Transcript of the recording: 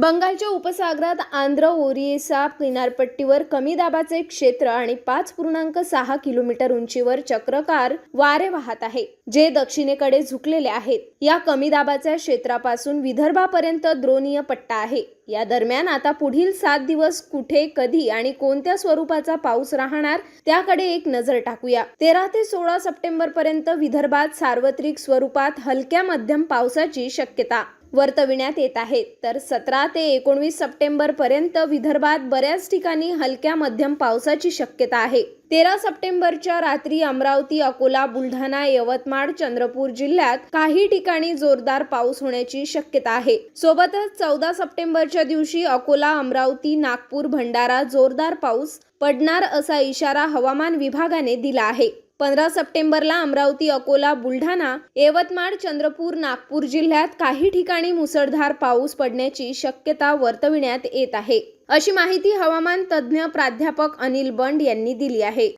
बंगालच्या उपसागरात आंध्र ओरिएसा किनारपट्टीवर कमी दाबाचे क्षेत्र आणि पाच पूर्णांक सहा किलोमीटर उंचीवर चक्रकार वारे वाहत आहे जे दक्षिणेकडे झुकलेले आहेत. या कमी दाबाच्या क्षेत्रापासून विदर्भापर्यंत द्रोणीय पट्टा आहे. या दरम्यान आता पुढील सात दिवस कुठे कधी आणि कोणत्या स्वरूपाचा पाऊस राहणार त्याकडे एक नजर टाकूया. तेरा ते सोळा सप्टेंबर पर्यंत विदर्भात सार्वत्रिक स्वरूपात हलक्या मध्यम पावसाची शक्यता वर्तविण्यात येत आहे. तर सतरा ते एकोणवीस सप्टेंबरपर्यंत विदर्भात बऱ्याच ठिकाणी हलक्या मध्यम पावसाची शक्यता आहे. तेरा सप्टेंबरच्या रात्री अमरावती अकोला बुलढाणा यवतमाळ चंद्रपूर जिल्ह्यात काही ठिकाणी जोरदार पाऊस होण्याची शक्यता आहे. सोबतच चौदा सप्टेंबरच्या दिवशी अकोला अमरावती नागपूर भंडारा जोरदार पाऊस पडणार असा इशारा हवामान विभागाने दिला आहे. पंधरा सप्टेंबरला अमरावती अकोला बुलढाणा यवतमाळ चंद्रपूर नागपूर जिल्ह्यात काही ठिकाणी मुसळधार पाऊस पडण्याची शक्यता वर्तविण्यात येत आहे. अशी माहिती हवामान तज्ज्ञ प्राध्यापक अनिल बंड यांनी दिली आहे.